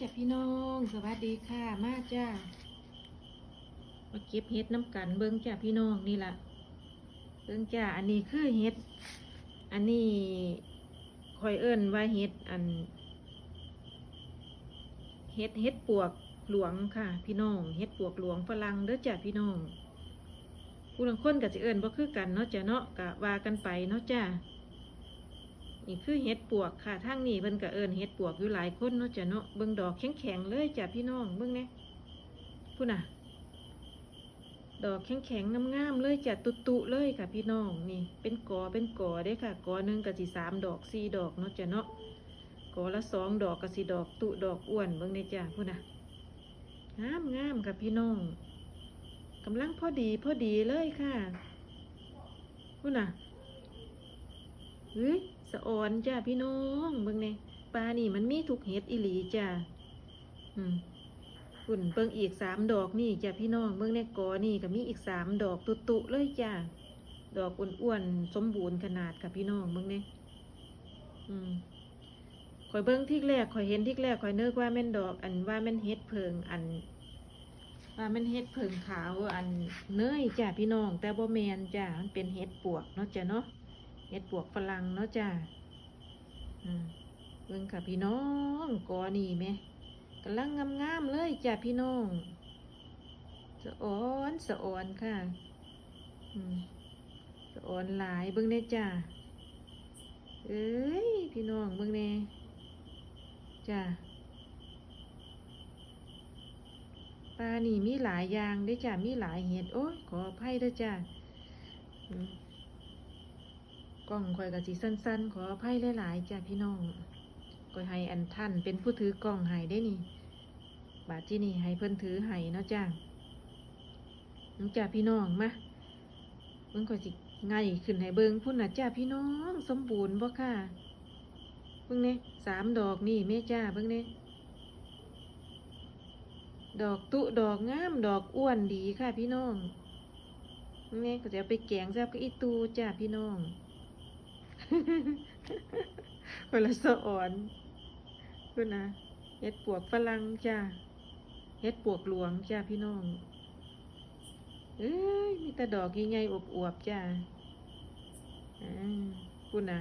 จ้ะพี่น้อง สวัสดีค่ะ มาจ้ามาเก็บเห็ดน้ำกันเบิ้งจ้ะพี่น้องนี่ละเบิ้งจ้าอันนี้คือเห็ด อันนี้คอยเอิ้นว่าเห็ดอัน เห็ดเห็ดปวกหลวงค่ะ พี่น้อง เห็ดปวกหลวงฝรั่งเด้อจ้ะพี่น้องผู้ลางคนก็จะเอิ้นบ่คือกันเนาะจ้ะเนาะกะว่ากันไปเนาะจ้า นี่คือเห็ดปวกค่ะทางนี้เพิ่นก็เอิ้นเห็ดปวกอยู่หลายคนเนาะจ้ะเนาะเบิ่งดอกแข็งๆเลยจ้ะพี่น้องเบิ่งแหน่พุ่นน่ะ ดอกแข็งๆงามๆเลยจ้ะตุๆเลยค่ะพี่น้องนี่ เป็นกอเป็นกอเด้ค่ะกอหนึ่งก็สิสามดอกสี่ดอกเนาะจ้ะเนาะกอละสองดอกก็สิดอกตุดอกอ้วนเบิ่งได้จ้ะพุ่นน่ะงามงามค่ะพี่น้องกำลังพอดีพอดีเลยค่ะพุ่นน่ะ เฮ้ยสะออนจ้าพี่น้องเบิ่งเนี่ยปลานี่มันมีทุกเห็ดอีหลีจ้าอืมฝุ่นเบิ่งอีกสามดอกนี่จ้าพี่น้องเบิ่งในกอนี่ก็มีอีกสามดอกตุตุๆเลยจ้าดอกอ้วนๆสมบูรณ์ขนาดค่ะพี่น้องเบิ่งเนี่ยอืมข่อยเบิ่งที่แรกข่อยเห็นที่แรกข่อยนึกว่าแม่นดอก อันว่าแม่นเห็ดเพิงอันว่าแม่นเห็ดเพิงขาวอันเนยจ้าพี่น้อง แต่บ่แมนจ้ามันเป็นเห็ดปวกเนาะจ้าเนาะ เห็ดปวกฝรั่งเนาะจ้าอืมเบิ่งค่ะพี่น้องกอนี่แหม่กำลังงามๆเลยจ้าพี่น้องสะอ่อนสะอ่อนค่ะอืมสะอ่อนหลายเบิ่งเน่จ้าเอ้ยพี่น้องเบิ่งเน่จ้าปลานี่มีหลายอย่างเด้จ้ามีหลายเห็ดโอ้ยขออภัยเด้อจ้าอืม กล้องคอยกับสีสั้นๆ ขออภัยหลายๆจ้าพี่น้องก็ให้อันท่านเป็นผู้ถือกล้องให้ได้นี่ บาทที่นี่ให้เพิ่นถือให้เนาะจ้าน้องจ้าพี่น้องมาเบิ่งก็สิง่ายขึ้นให้เบิงพุ่นนะจ้าพี่น้อง สมบูรณ์บ่ค่ะเบิ่งเนี่ยสามดอกนี่แม่จ้าเบิ่งเนี่ยดอกตุดอกงามดอกอ้วนดีค่ะพี่น้องเนี่ยก็จะไปแกงแซ่บกับอีตูจ้าพี่น้อง คนละสะอ่อนคุณนะเฮ็ดปวกฝรั่งจ้าเฮ็ดปวกหลวงจ้าพี่น้อง เอ้ย มีแต่ดอกใหญ่ๆอวบๆจ้าอ่าคุณนะ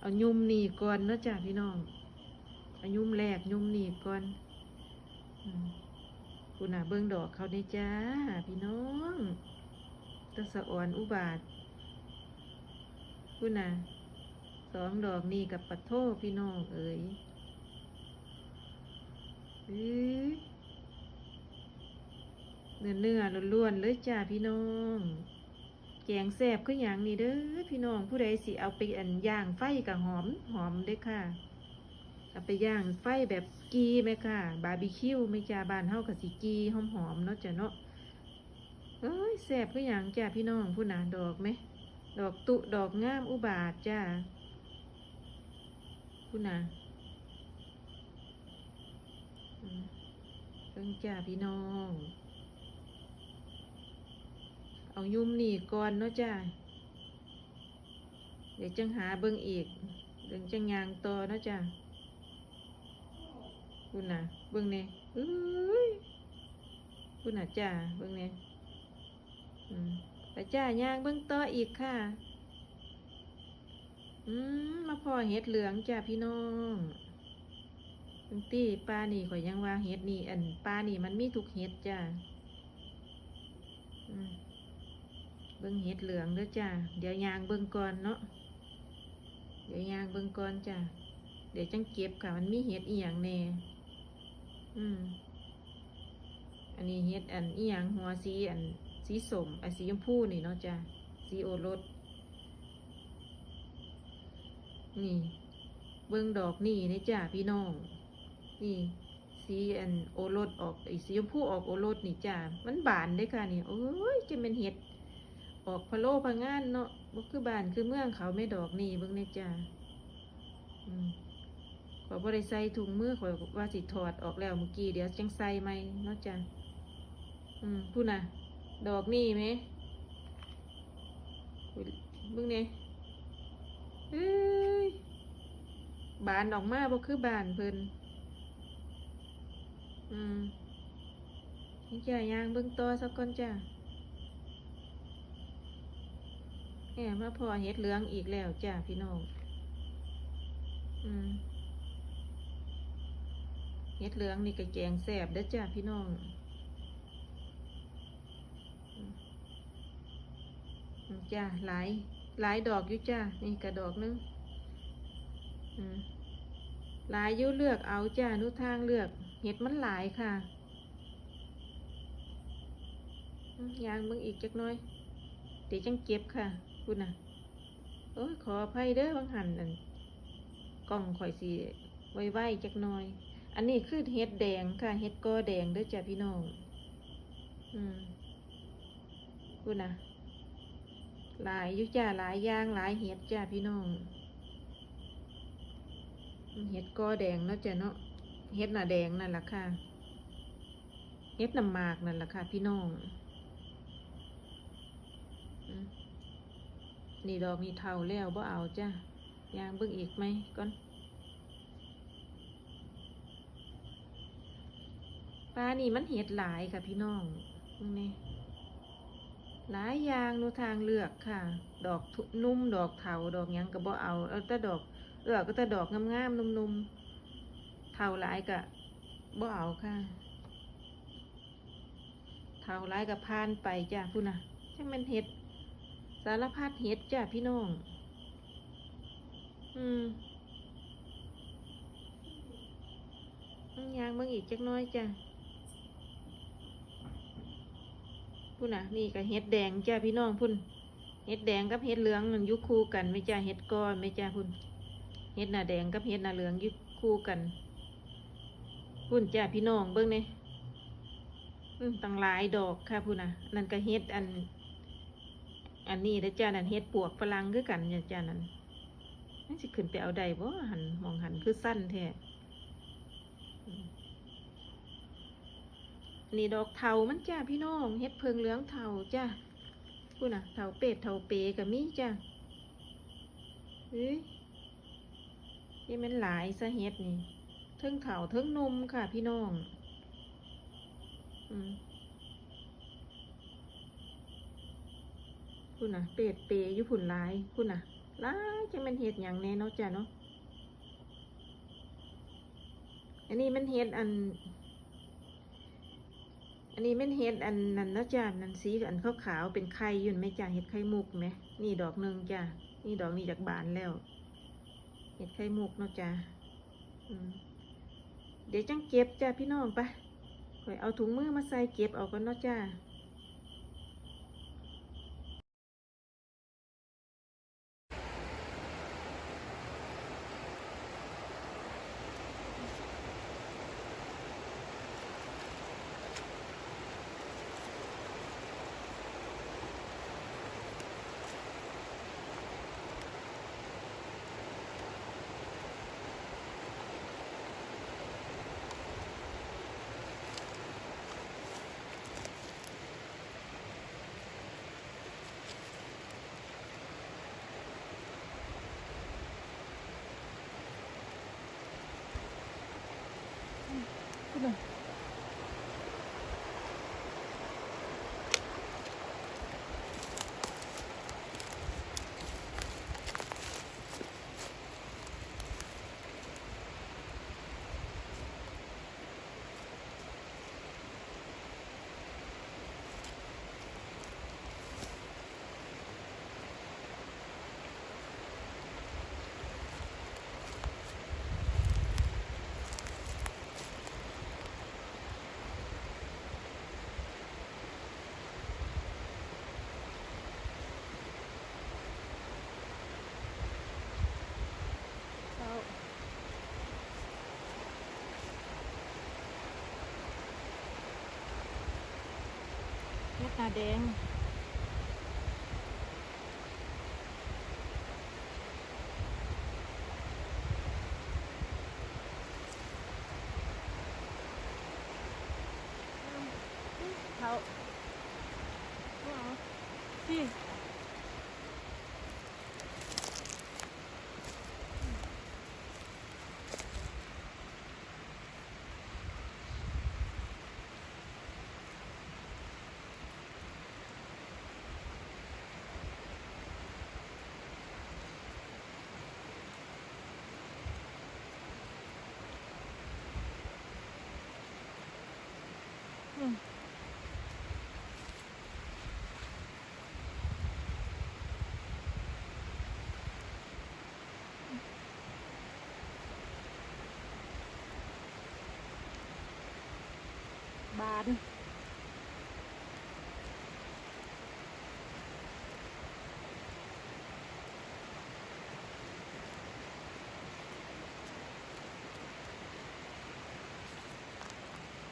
เอายุ่มหนีก่อนเนาะจ้าพี่น้องเอายุมแรกยุ่มหนีก่อนอืมคุณน่ะเบิ่งดอกเขาได้จ้า พี่น้องตะสะอ่อนอุบาท คุณน่ะสองดอกนี่กับปัดโทพี่น้องเอ๋ยเอื้อเนื้อล้วนๆเลยจ้าพี่น้องแกงแซ่บคืออย่างนี้เด้อพี่น้องผู้ใดสิเอาไปอันย่างไฟกับหอมหอมเด้อค่ะ เอาไปย่างไฟแบบกีไหมค่ะ บาร์บีคิวไม่จ้าบานเฮากับสิกีหอมๆเนาะจ้ะเนาะเอ้ยแซ่บคืออย่างจ้าพี่น้องผู้น่ะดอกไหม ดอกตุดอกงามอุบาทจ้าคุณนะอืมเบิ่งจ้าพี่น้อง เอายุ่มนี่ก่อนเนาะจ้าเดี๋ยวจังหาเบิ่งอีกเดี๋ยวจังยางต่อเนาะจ้าคุณนะเบิ่งเนี่ยเอ้ยคุณนะจ้าเบิ่งเนี่ยอืม ไปจ้าย่างเบื้องต่ออีกค่ะ อืมมาพอเห็ดเหลืองจ้าพี่น้องบางตีปลานี่ข่อยยังว่าเห็ดนี่อันปลานี่มันมีทุกเห็ดจ้าเบิ้องเห็ดเหลืองเด้อจ้าเดี๋ยวยางเบิ้องก่อนเนาะเดี๋ยวยางเบิ้องก่อนจ้าเดี๋ยวจังเก็บค่ะ มันมีเห็ดอีหยังแน่อืมอันนี้เห็ดอันอีหยังหัวสีอัน สีสมไอ้สีชมพูนี่เนาะจ้ะสีโอรสนี่ เบิ้งดอกนี่นี่จ้ะพี่น้อง นี่ สีอันโอรสออกไอ้สีชมพูออกโอรสนี่จ้ะมันบานได้ค่ะนี่โอ้ยจะเป็นเห็ดออกพะโลพะงานเนาะบ่คือบานคือเมืองเขาไม่ดอกนี่เบิ้งนี่จ้ะอืมขอยบ่ได้ใส่ถุงมือขอยว่าสิถอดออกแล้วเมื่อกี้เดี๋ยวจังใส่ไหมเนาะจ้ะอืมพูดนะ ดอกนี่ไหมบิ่งเนี่ยเอ้ยบานออกมาบ่คือบานเพิ่นอืมนี่จ้ายางเบิ่งต่อสักก่อนจ้าแหมมาพอเฮ็ดเหลืองอีกแล้วจ้าพี่น้องอืมเฮ็ดเหลืองนี่ก็แกงแซ่บเด้อจ้าพี่น้องอืมอืม จ้าหลายหลายดอกอยู่จ้านี่กระดอกหนึงหลายอยู่เลือกเอาจ้านุทางเลือก เห็ดมันหลายค่ะยางมึงอีกจักน้อยเดี๋ยวจังเก็บค่ะคุณน่ะโอ้ขออภัยเด้อบางหันนั่นกล้องข่อยสีไว้ไวๆจักน้อย อันนี้คือเห็ดแดงค่ะ เห็ดกอแดงเด้อจ้าพี่น้อง อืมคุณน่ะ หลายยู่จ้าหลายย่างหลายเห็ดจ้าพี่น้อง เห็ดกอแดงเนาะจ้ะเนาะเห็ดหน้าแดงนั่นแหละค่ะเห็ดน้ำหมากนั่นแหละค่ะ พี่น้อง นี่ดอกนี่เท่าแล้วบ่เอาจ้าย่างเบิ่งอีกไหมก่อนปลานี่มันเห็ดหลายค่ะพี่น้องนี้ หลายอย่างหนูทางเลือกค่ะ ดอกนุ่มดอกเถาดอกยังก็บ่เอาเอาแต่ดอกเลือก็แต่ดอกงามๆนุ่มๆเทาหลายกะบ่เอาค่ะเทาหลายกับพานไปจ้าพูดนะช่างมันเห็ด สารพัดเห็ดจ้าพี่น้อง อืมยางเบิ่งอีกจักน้อยจ้า พูดนะนี่ก็เห็ดแดงจ้าพี่น้องพุ่นเห็ดแดงกับเห็ดเหลืองมันยุคู่กันไม่จ้าเห็ดก้อนไม่จ้าพุ่นเห็ดหน้าแดงกับเห็ดหน้าเหลืองยึดคู่กันพุ่นจ้าพี่น้องเบิ้งเนี่ยตั้งหลายดอกค่ะพุ่นน่ะ นั่นก็เห็ดอัน อันนี้เด้อจ้านั่นเห็ดปวกฝรั่งคือกันเนี่ยจ้านั่นนั่นสิขึ้นไปเอาใดบ่หันมองหันคือสั้นแท้อืม อันนี่ดอกเทามันจ้าพี่น้องเห็ดเพิงเหลืองเทาจ้าพุ่นน่ะเทาเป็ดเทาเปกับมีจ้าเฮ้ยนี่มันหลายสะเฮ็ดนี่เทิงเข่าเทิงนมค่ะพี่น้องอืมคุณน่ะเป็ดเปยอยู่ผุนหลายคุณน่ะหลายจังมันเฮ็ดอย่างแน่เนาะจ้ะเนาะอันนี้มันเฮ็ดอัน อันนี้มันเฮ็ดอันนั้นนะจ้ะนันสีอันขาวๆเป็นไข่อยุ่นไหมจ้ะเฮ็ดไข่มุกไหมนี่ดอกหนึ่งจ้ะนี่ดอกนี้จากบานแล้ว เห็ดไข่มุกเนาะจ้ะเดี๋ยวจังเก็บจ้าพี่น้องไปะคอยเอาถุงมือมาใส่เก็บเอากันเนาะจ้า เม็ดตาแดง เขาเอาพี่ อืมบาน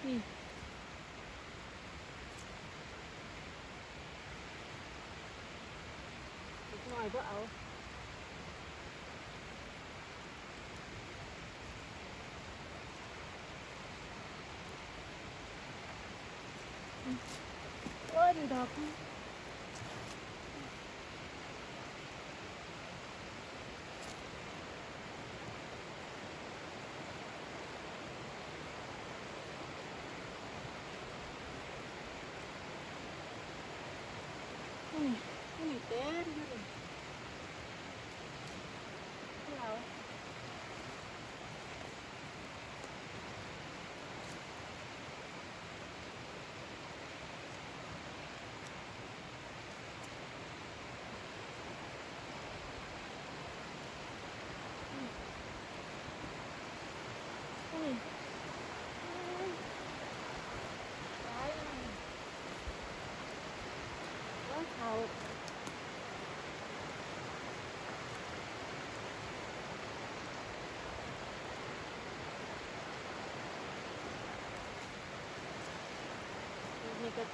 นี่อีกหน่อยก็เอา โอ้ยนี่ดอกนี่นี่นี่เต็มอยู่เลยนี่เอานี่ร้ายเลยร้ายเขา นี่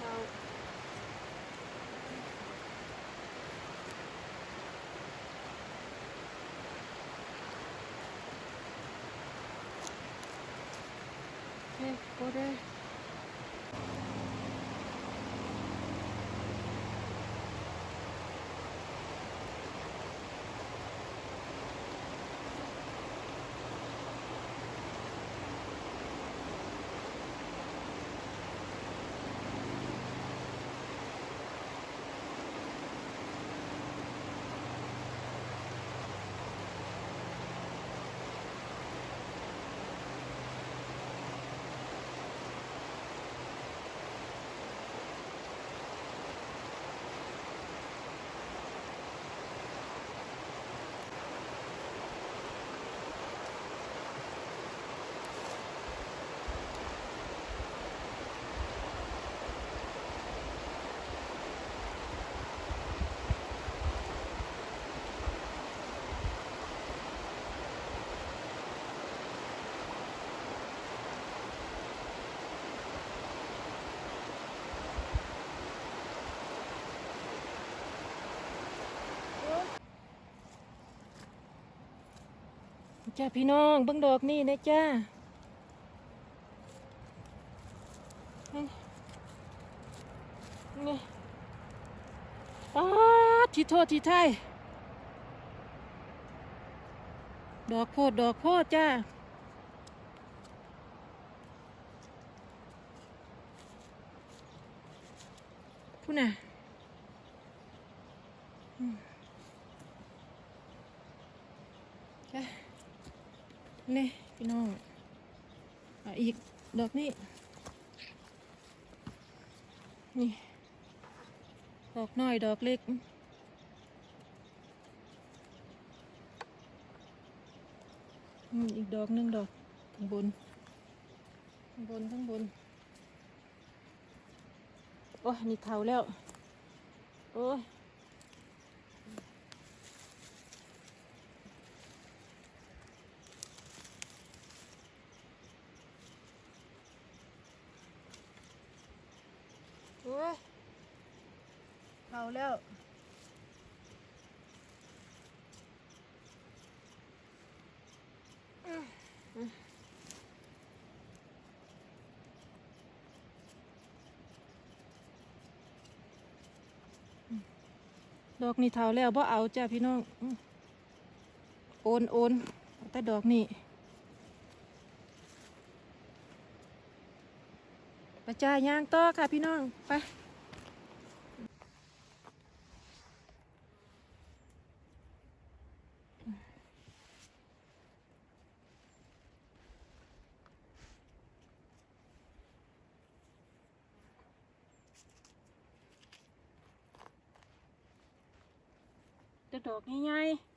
ก็เจ้าพี่น้องเบิ่งดอกนี่นะจ้านี่ป๊าทีโทษทีไทยดอกโพดดอกโพดจ้าพูดน่ะอืมจ้ะนี่พี่น้องอะอีก ดอกนี้ นี่ ดอกน้อยดอกเล็กอืมอีกดอกหนึ่งดอกข้างบน ข้างบนข้างบน โอ้ยนี่เท่าแล้ว โอ้ยโอ้ยเท่า แล้ว ดอกนี่เท่าแล้วบ่เอาจ้าพี่น้อง โอนโอนแต่ดอกนี่ไปจ่ายยางต่อค่ะพี่น้อง ไป ดอกใหญ่ๆ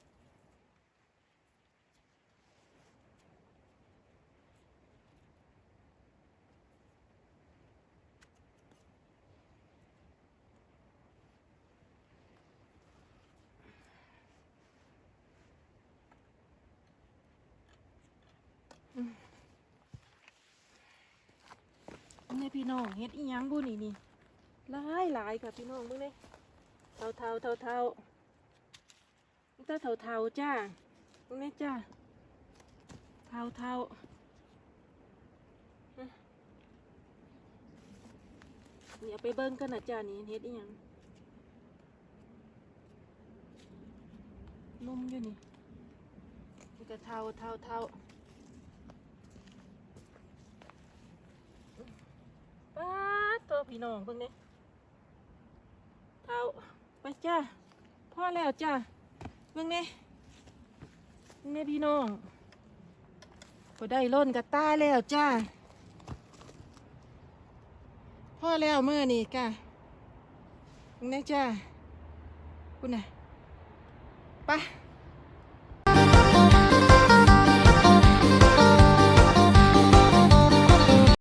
อืมนี่พี่น้องเฮ็ดอีหยังบุนี่นี่หลายหลายค่ะพี่น้องเบิ่งเด้เท่าเท่าเท่าเท่า ตาเทาเทาๆจ้าเบิ่งเด้จ้าเทาเทาๆอะนี่เอาไปเบิ่งกันนะจ้านี่เฮ็ดอีหยังนุ่มอยู่นี่นี่ก็เทาเทาเทาป้าตัวพี่น้องเบิ่งเด้เทาไปจ้าพ่อแล้วจ้า เบิ่งเด้เบิ่งเด้พี่น้องพอได้ล่นกระตาแล้วจ้าพ่อแล้วเมื่อนี่กะเบิ่งเด้จ้าคุณน่ะไป